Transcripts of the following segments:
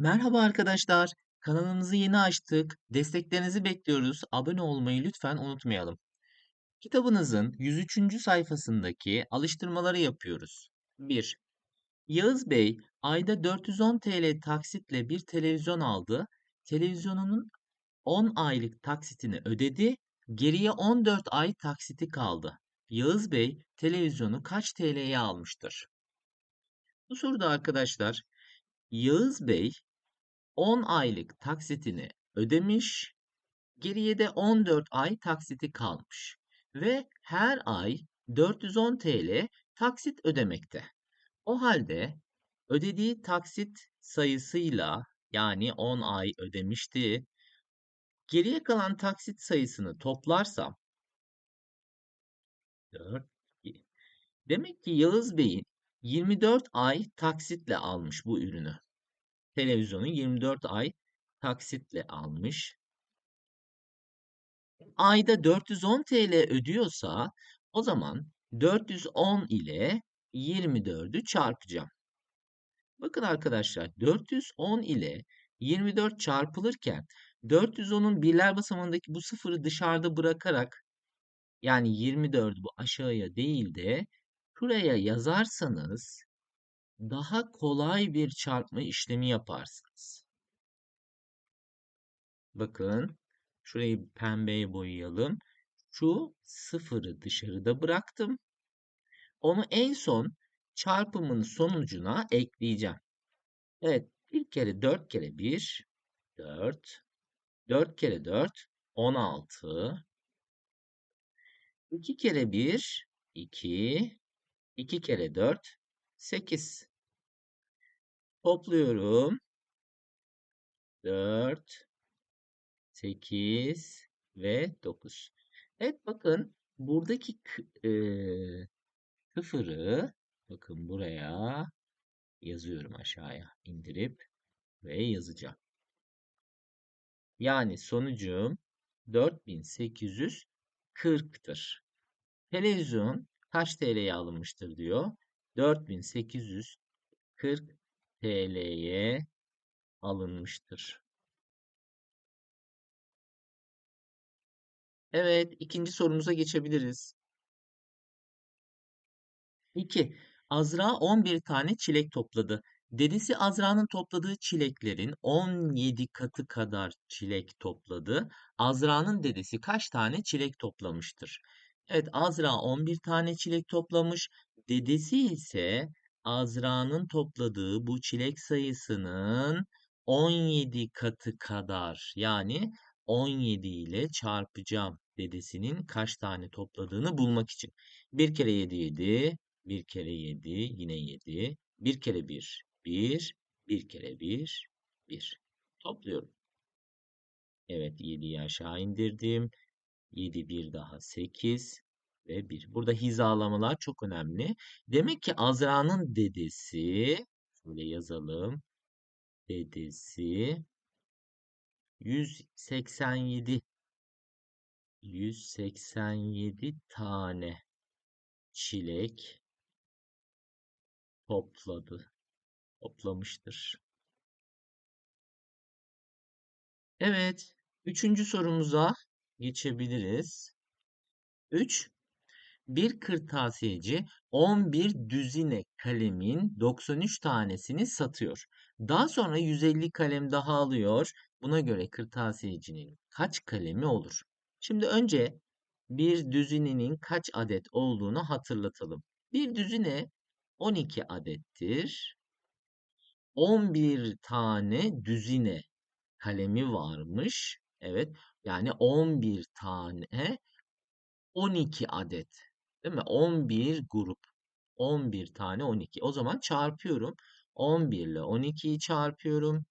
Merhaba arkadaşlar. Kanalımızı yeni açtık. Desteklerinizi bekliyoruz. Abone olmayı lütfen unutmayalım. Kitabınızın 103. sayfasındaki alıştırmaları yapıyoruz. 1. Yağız Bey ayda 410 TL taksitle bir televizyon aldı. Televizyonunun 10 aylık taksitini ödedi. Geriye 14 ay taksiti kaldı. Yağız Bey televizyonu kaç TL'ye almıştır? Bu soruda arkadaşlar Yağız Bey 10 aylık taksitini ödemiş. Geriye de 14 ay taksiti kalmış. Ve her ay 410 TL taksit ödemekte. O halde ödediği taksit sayısıyla yani 10 ay ödemişti. Geriye kalan taksit sayısını toplarsam 4 Demek ki Yağız Bey'in 24 ay taksitle almış bu ürünü. Televizyonu 24 ay taksitle almış. Ayda 410 TL ödüyorsa o zaman 410 ile 24'ü çarpacağım. Bakın arkadaşlar 410 ile 24 çarpılırken 410'un birler basamağındaki bu sıfırı dışarıda bırakarak yani 24'ü bu aşağıya değil de şuraya yazarsanız daha kolay bir çarpma işlemi yaparsınız. Bakın şurayı pembeye boyayalım. Şu sıfırı dışarıda bıraktım. Onu en son çarpımın sonucuna ekleyeceğim. Evet bir kere 4 kere 1 4 4 kere 4 16 2 kere 1 2 2 kere 4 8 Topluyorum. 4, 8 ve 9. Evet bakın buradaki e, sıfırı bakın buraya yazıyorum aşağıya indirip ve yazacağım. Yani sonucum 4840'tır. Televizyon kaç TL'ye alınmıştır diyor. 4840 TL'ye alınmıştır. Evet, ikinci sorumuza geçebiliriz. 2. Azra 11 tane çilek topladı. Dedesi Azra'nın topladığı çileklerin 17 katı kadar çilek topladı. Azra'nın dedesi kaç tane çilek toplamıştır? Evet, Azra 11 tane çilek toplamış. Dedesi ise Azra'nın topladığı bu çilek sayısının 17 katı kadar yani 17 ile çarpacağım dedesinin kaç tane topladığını bulmak için. 1 kere 7 7, 1 kere 7 yine 7, 1 kere 1 1, 1 kere 1 1. Topluyorum. Evet 7'yi aşağı indirdim. 7 bir daha 8 ve 1. Burada hizalamalar çok önemli. Demek ki Azra'nın dedesi şöyle yazalım. Dedesi 187 187 tane çilek topladı. Toplamıştır. Evet. Üçüncü sorumuza geçebiliriz. 3. Bir kırtasiyeci 11 düzine kalemin 93 tanesini satıyor. Daha sonra 150 kalem daha alıyor. Buna göre kırtasiyecinin kaç kalemi olur? Şimdi önce bir düzinenin kaç adet olduğunu hatırlatalım. Bir düzine 12 adettir. 11 tane düzine kalemi varmış. Evet. Yani 11 tane 12 adet. Değil mi? 11 grup. 11 tane 12. O zaman çarpıyorum. 11 ile 12'yi çarpıyorum.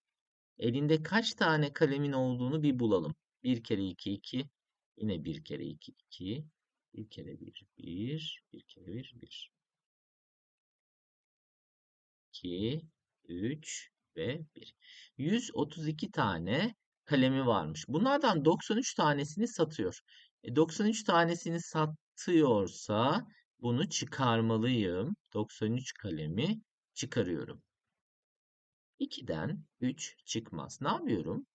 Elinde kaç tane kalemin olduğunu bir bulalım. 1 kere 2 2. Yine 1 kere 2 2. 1 kere 1 1. 1 kere 1 1. 2 3 ve 1. 132 tane kalemi varmış. Bunlardan 93 tanesini satıyor. E, 93 tanesini satıyorsa bunu çıkarmalıyım. 93 kalemi çıkarıyorum. 2'den 3 çıkmaz. Ne yapıyorum?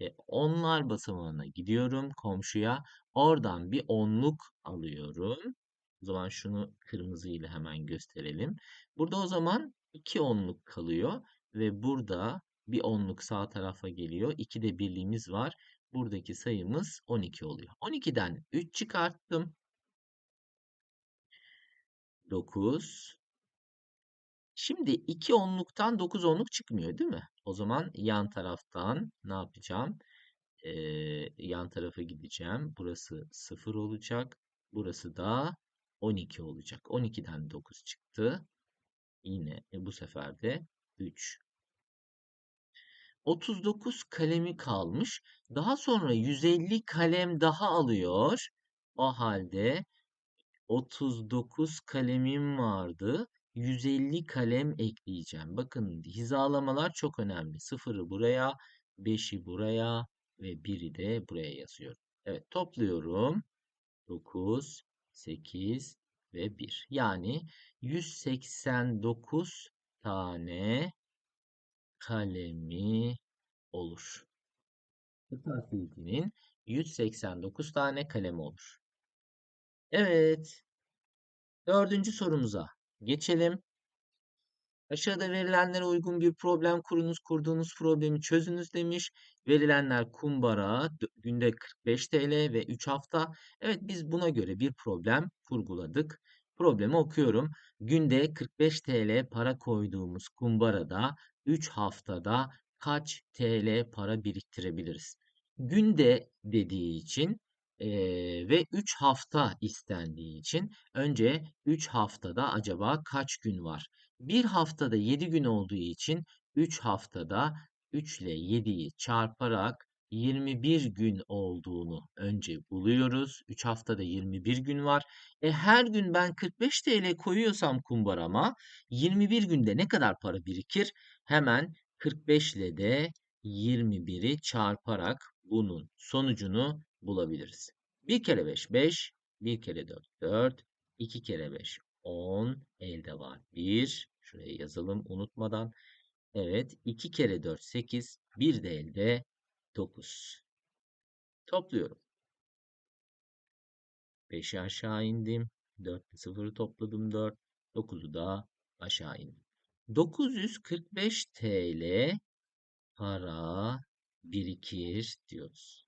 E, onlar basamağına gidiyorum komşuya. Oradan bir onluk alıyorum. O zaman şunu kırmızı ile hemen gösterelim. Burada o zaman 2 onluk kalıyor ve burada bir onluk sağ tarafa geliyor. 2 de birliğimiz var. Buradaki sayımız 12 oluyor. 12'den 3 çıkarttım. 9. Şimdi 2 onluktan 9 onluk çıkmıyor değil mi? O zaman yan taraftan ne yapacağım? Ee, yan tarafa gideceğim. Burası 0 olacak. Burası da 12 olacak. 12'den 9 çıktı. Yine e, bu sefer de 3. 39 kalemi kalmış. Daha sonra 150 kalem daha alıyor. O halde 39 kalemim vardı. 150 kalem ekleyeceğim. Bakın hizalamalar çok önemli. Sıfırı buraya, 5'i buraya ve 1'i de buraya yazıyorum. Evet topluyorum. 9, 8 ve 1. Yani 189 tane kalemi olur. Kırtasiyecinin 189 tane kalemi olur. Evet. Dördüncü sorumuza geçelim. Aşağıda verilenlere uygun bir problem kurunuz. Kurduğunuz problemi çözünüz demiş. Verilenler kumbara, günde 45 TL ve 3 hafta. Evet biz buna göre bir problem kurguladık. Problemi okuyorum. Günde 45 TL para koyduğumuz kumbarada 3 haftada kaç TL para biriktirebiliriz? Günde dediği için eee, ve 3 hafta istendiği için önce 3 haftada acaba kaç gün var? Bir haftada 7 gün olduğu için 3 haftada 3 ile 7'yi çarparak 21 gün olduğunu önce buluyoruz. 3 haftada 21 gün var. E her gün ben 45 TL koyuyorsam kumbarama 21 günde ne kadar para birikir? Hemen 45 ile de 21'i çarparak bunun sonucunu bulabiliriz. 1 kere 5 5, 1 kere 4 4, 2 kere 5 10, elde var 1. Şuraya yazalım unutmadan. Evet 2 kere 4 8, 1 de elde 9. Topluyorum. 5'i aşağı indim. 4 ile 0'ı topladım 4. 9'u da aşağı indim. 945 TL para birikir diyoruz.